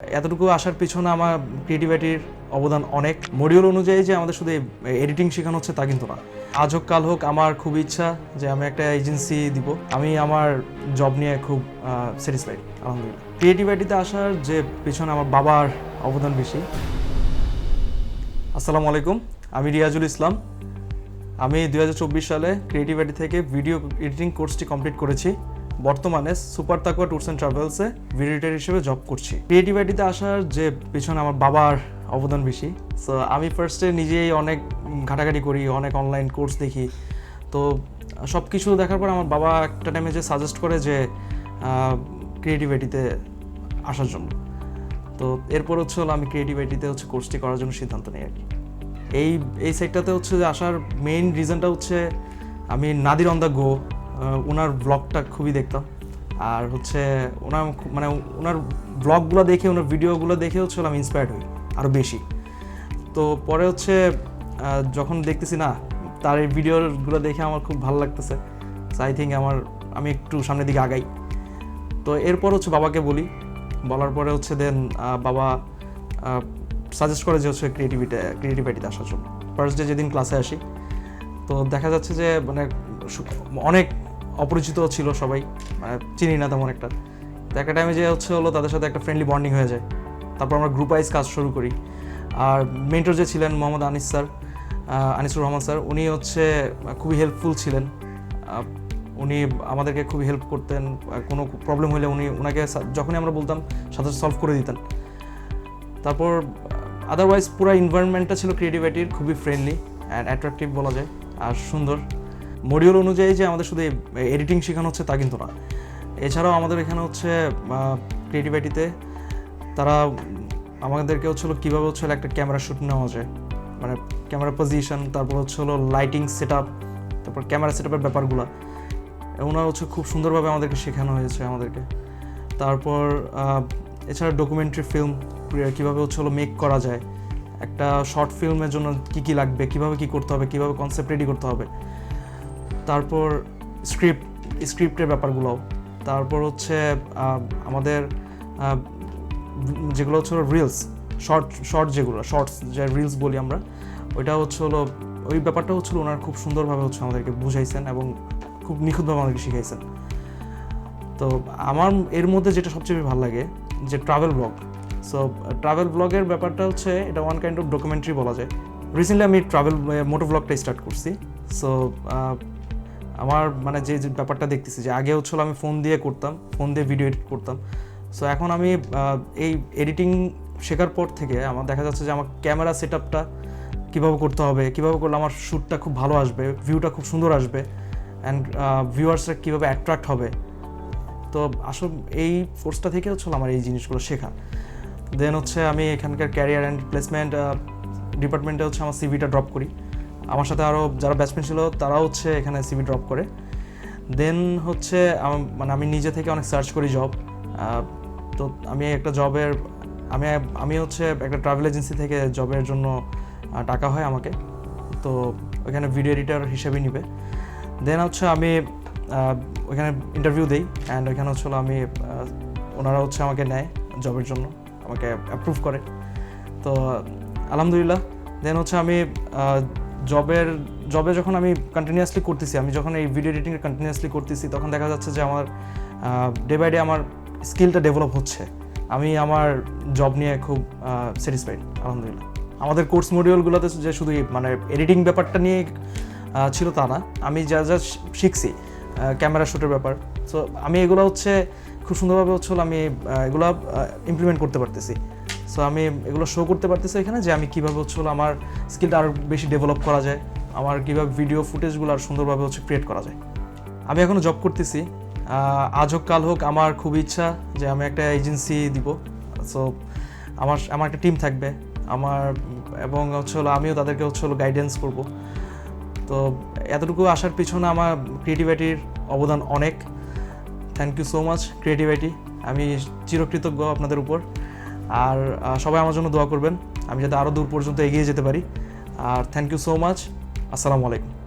এতটুকু আসার পিছনে আমার ক্রিয়েটিভিটির অবদান অনেক। মডিউল অনুযায়ী যে আমাদের শুধু এডিটিং শেখানো হচ্ছে তা কিন্তু না। আজ হোক, কাল হোক, আমার খুব ইচ্ছা যে আমি একটা এজেন্সি দিব। আমি আমার জব নিয়ে খুব স্যাটিসফাইড আলহামদুলিল্লাহ। ক্রিয়েটিভিটিতে আসার যে পিছনে আমার বাবার অবদান বেশি। আসসালামু আলাইকুম, আমি রিয়াজুল ইসলাম। আমি দুই হাজার চব্বিশ সালে ক্রিয়েটিভিটি থেকে ভিডিও এডিটিং কোর্সটি কমপ্লিট করেছি। বর্তমানে সুপার তাকুয়া ট্যুরস অ্যান্ড ট্রাভেলসে ভিডিও এডিটর হিসেবে জব করছি। ক্রিয়েটিভিটিতে আসার যে পিছনে আমার বাবার অবদান বেশি সো আমি ফার্স্টে নিজেই অনেক ঘাটাঘাটি করি, অনেক অনলাইন কোর্স দেখি। তো সব কিছু দেখার পর আমার বাবা একটা টাইমে যে সাজেস্ট করে যে ক্রিয়েটিভিটিতে আসার জন্য। তো এরপর হচ্ছে হলো আমি ক্রিয়েটিভিটিতে হচ্ছে কোর্সটি করার জন্য সিদ্ধান্ত নিই আর কি। এই এই সাইটটাতে হচ্ছে যে আসার মেইন রিজনটা হচ্ছে আমি নাদির অন দ্য গো ওনার ব্লগটা খুবই দেখতাম। আর হচ্ছে ওনার মানে ওনার ব্লগগুলো দেখে ওনার ভিডিওগুলো দেখে হচ্ছে আমি ইন্সপায়ার্ড হই আরও বেশি। তো পরে হচ্ছে যখন দেখতেছি না, তার এই ভিডিওগুলো দেখে আমার খুব ভালো লাগতেছে। আই থিঙ্ক আমার আমি একটু সামনের দিকে আগাই। তো এরপর হচ্ছে বাবাকে বলি। বলার পরে হচ্ছে দেন বাবা সাজেস্ট করে যে হচ্ছে ক্রিয়েটিভিটি ক্রিয়েটিভিটিতে আসার জন্য। ফার্স্ট ডে যেদিন ক্লাসে আসি, তো দেখা যাচ্ছে যে মানে অনেক অপরিচিত ছিল সবাই মানে চিনি না তেমন একটা। তো একটা টাইমে যে হচ্ছে হলো তাদের সাথে একটা ফ্রেন্ডলি বন্ডিং হয়ে যায়। তারপর আমরা গ্রুপ ওয়াইজ কাজ শুরু করি। আর মেন্টর যে ছিলেন মোহাম্মদ আনিস স্যার আনিসুর রহমান স্যার, উনি হচ্ছে খুবই হেল্পফুল ছিলেন। উনি আমাদেরকে খুবই হেল্প করতেন। কোনো প্রবলেম হলে উনি ওনাকে যখনই আমরা বলতাম, সাথে সলভ করে দিতেন। তারপর আদারওয়াইজ পুরো এনভায়রনমেন্টটা ছিল ক্রিয়েটিভিটির খুবই ফ্রেন্ডলি অ্যান্ড অ্যাট্রাকটিভ বলা যায়। আর সুন্দর। মডিউল অনুযায়ী যে আমাদের শুধু এডিটিং শেখানো হচ্ছে তা কিন্তু না। এছাড়াও আমাদের এখানে হচ্ছে ক্রিয়েটিভিটিতে তারা আমাদেরকে হচ্ছে কীভাবে হচ্ছে একটা ক্যামেরা শ্যুট নেওয়া যায়। মানে ক্যামেরা পজিশন তারপর হচ্ছে হলো লাইটিং সেট তারপর ক্যামেরা সেট আপের ব্যাপারগুলো। ওনারা হচ্ছে খুব সুন্দরভাবে আমাদেরকে শেখানো হয়েছে আমাদেরকে। তারপর এছাড়া ডকুমেন্টারি ফিল্ম কীভাবে হচ্ছে হলো মেক করা যায়। একটা শর্ট ফিল্মের জন্য কি কি লাগবে, কীভাবে কি করতে হবে, কীভাবে কনসেপ্ট রেডি করতে হবে। তারপর স্ক্রিপ্ট স্ক্রিপ্টের ব্যাপারগুলোও তারপর হচ্ছে আমাদের যেগুলো হচ্ছে রিলস শর্ট শর্ট যেগুলো শর্টস যে রিলস বলি আমরা, ওইটা হচ্ছে হলো, ওই ব্যাপারটা হচ্ছে ওনার খুব সুন্দরভাবে হচ্ছে আমাদেরকে বুঝাইছেন এবং খুব নিখুঁতভাবে আমাদেরকে শিখাইছেন। তো আমার, এর মধ্যে যেটা সবচেয়ে ভালো লাগে, যে ট্রাভেল ব্লগ সো ট্রাভেল ব্লগের ব্যাপারটা হচ্ছে, এটা ওয়ান কাইন্ড অফ ডকুমেন্টারি বলা যায়। রিসেন্টলি আমি ট্রাভেল মোটো ব্লগটা স্টার্ট করছি। সো আমার মানে যে ব্যাপারটা দেখতেছি যে আগে হচ্ছিল আমি ফোন দিয়ে করতাম ফোন দিয়ে ভিডিও এডিট করতাম। সো এখন আমি এই এডিটিং শেখার পর থেকে আমার দেখা যাচ্ছে যে আমার ক্যামেরা সেট আপটা কীভাবে করতে হবে, কীভাবে করলে আমার শ্যুটটা খুব ভালো আসবে ভিউটা খুব সুন্দর আসবে অ্যান্ড ভিউয়ার্সরা কীভাবে অ্যাট্রাক্ট হবে। তো আসল এই কোর্সটা থেকে হচ্ছে আমার এই জিনিসগুলো শেখা। দেন হচ্ছে আমি এখানকার ক্যারিয়ার অ্যান্ড প্লেসমেন্ট ডিপার্টমেন্টে হচ্ছে আমার সিভিটা ড্রপ করি। আমার সাথে আরও যারা ব্যাচমেন্ট ছিল, তারাও হচ্ছে এখানে সিভি ড্রপ করে। দেন হচ্ছে মানে আমি নিজে থেকে অনেক সার্চ করি জব তো আমি একটা জবের আমি আমি হচ্ছে একটা ট্রাভেল এজেন্সি থেকে জবের জন্য টাকা হয় আমাকে। তো ওইখানে ভিডিও এডিটার হিসেবে নিবে। দেন হচ্ছে আমি ওইখানে ইন্টারভিউ দিই অ্যান্ড ওইখানে হচ্ছে হলো আমি ওনারা হচ্ছে আমাকে নেয় জবের জন্য, আমাকে অ্যাপ্রুভ করে। তো আলহামদুলিল্লাহ। দেন হচ্ছে আমি জবের, জবে যখন আমি কন্টিনিউয়াসলি করতেছি, আমি যখন এই ভিডিও এডিটিং কন্টিনিউয়াসলি করতেছি, তখন দেখা যাচ্ছে যে আমার ডে বাই ডে আমার স্কিলটা ডেভেলপ হচ্ছে। আমি আমার জব নিয়ে খুব স্যাটিসফাইড আলহামদুলিল্লাহ। আমাদের কোর্স মডিউলগুলোতে যে শুধু মানে এডিটিং ব্যাপারটা নিয়ে ছিল তা না। আমি যা যা শিখছি ক্যামেরা শ্যুটের ব্যাপার। সো আমি এগুলো হচ্ছে, খুব সুন্দরভাবে হচ্ছে আমি এগুলো ইমপ্লিমেন্ট করতে পারতেছি। সো আমি এগুলো শো করতে পারতেছি এখানে যে আমি কীভাবে হচ্ছে আমার স্কিলটা আরও বেশি ডেভেলপ করা যায়, আমার কীভাবে ভিডিও ফুটেজগুলো আর সুন্দরভাবে হচ্ছে ক্রিয়েট করা যায়। আমি এখনও জব করতেছি। আজ হোক কাল হোক আমার খুব ইচ্ছা যে আমি একটা এজেন্সি দিব। সো আমার আমার একটা টিম থাকবে। আমার, এবং হচ্ছে হলো আমিও তাদেরকে হচ্ছে হলো গাইডেন্স করব। তো এতটুকু আসার পিছনে আমার ক্রিয়েটিভিটির অবদান অনেক। Thank you so much creativity আমি চিরকৃতজ্ঞ আপনাদের উপর। আর সবাই আমার জন্য দোয়া করবেন। আমি যাতে আরও দূর পর্যন্ত এগিয়ে যেতে পারি। আর থ্যাংক ইউ সো মাচ আসসালামু আলাইকুম।